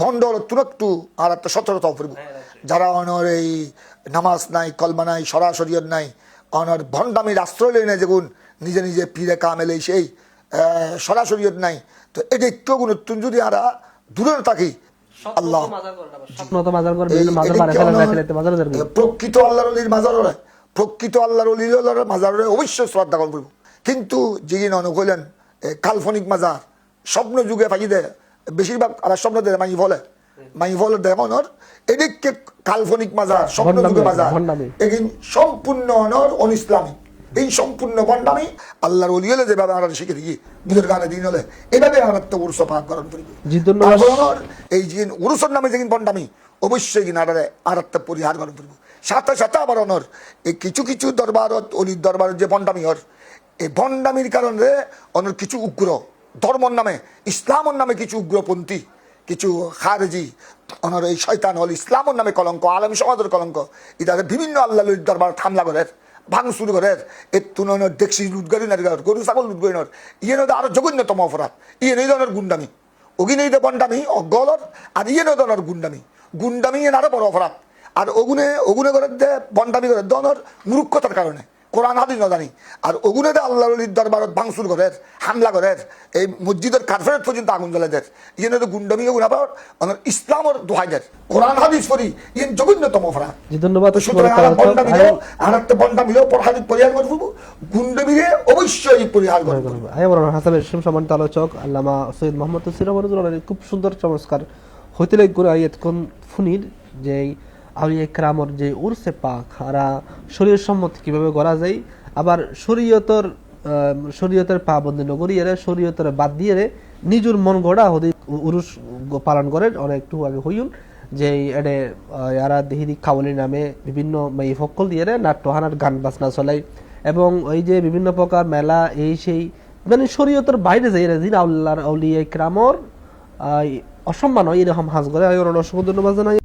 Bundle তুরক্তু আর একটা সচরতা ফুরব যারা অনর এই নামাজ নাই কলমা নাই সরাসরি নাই অনর ভণ্ডামির আশ্রয় লই না যেগুন নিজে নিজে পীরে কামেলে সেই সরাসরি নাই। তো এটা একটু গুণ যদি আরা দূরে থাকি আল্লাহ। মাজার মাজার মাজার প্রকৃত আল্লাহর অলির মাজারে প্রকৃত আল্লাহর অলির মাজারে অবশ্যই শ্রদ্ধা করব। কিন্তু যিনি নন কইলেন কাল্পনিক মাজার স্বপ্ন যুগে ফাঁকি দেয় বেশিরভাগ আবার স্বপ্ন দেয় মাই বলে মাই বলে দেয় অনর। এদিকে কাল্পনিক মাজার স্বপ্ন যুগে ভণ্ডামি, মাজার সম্পূর্ণ অনর অন ইসলামী এই সম্পূর্ণ বন্ডামি আল্লাহর অলি হলে যেভাবে আমরা শিখে দিই গানে দিন হলে। আমরা তো গ্রহণ করি এই যে উরুসর নামে যেদিন বন্ডামি অবশ্যই কিনা আরে একটা পরিহার করব সাথে সাথে আবার অনর এই কিছু কিছু দরবারত অলির দরবারের যে বন্ডামি হর এই বন্ডামির কারণে অনর কিছু উগ্র। ধর্মর নামে, ইসলামর নামে কিছু উগ্রপন্থী, কিছু খারেজি অনর এই শয়তান হল ইসলামর নামে কলঙ্ক, আলমী সমাজের কলঙ্ক ইতারে বিভিন্ন আল্লাহ দরবার, থামলা করে ভাঙচুর করে এর তুলনার দেখছি লুটগাড়ি নারী গরু, ছাগল লুটগাড়ি নর ইয়ে নদী আরও জঘন্যতম অপরাধ ইয়ে নেই ধরনের গুন্ডামি অগিনেই দে বন্ডামি অগলর আর ইয়ে নয় ধরনের গুন্ডামি গুন্ডামি এর আরও বড় অপরাধ, আর অগুনে অগুনে করে দে বন্ডামি করে দনের মূর্খতার কারণে। কোরআন হাদিস না জানি। আর ওগুনে দে আল্লাহ আলীর দরবারত ভাঙচুর করে হামলা করে এই মসজিদের কারফেট পর্যন্ত আগুন জ্বলে দেয়। ইয়ে নয় গুন্ডামি গুণা পাওয়ার ইসলামর দোহাই দেয়। কোরআন হাদিস পড়ি ইয়ে জঘন্যতম অপরাধ। ধন্যবাদ। তো সুতরাং বন্ডা মিলেও আর একটা বন্ডা মিলেও পরিহার করে অবশ্যই পরিহার করে হাসান ইসলাম সম্মানিত আলোচক আল্লামা সৈয়দ মোহাম্মদ তসির খুব সুন্দর চমৎকার হইতে লাগ করে কোন ফুনির যে আউলিয়া ক্রামর যে উরসে পাক হারা শরীর সম্মত কীভাবে গড়া যায়? আবার শরীয়তর শরীয়তের পাবন্দি নগরী, এরা শরীয়তের বাদ দিয়ে রে নিজের মন গড়া হতে উরুস পালন করে অনেক একটু আগে হইল যে এডে ইয়ারা দেহিদি খাওয়ালি নামে বিভিন্ন এই ফকল দিয়ে রে নাট্যহানার গান বাজনা চলাই এবং ওই যে বিভিন্ন প্রকার মেলা, এই সেই মানে শরীয়তের বাইরে যাই রে দিন আউল্লাহর আউলিয়া ক্রামর অসম্মান হয়, এরকম হাজ করে। অসংখ্য ধন্যবাদ জানাই।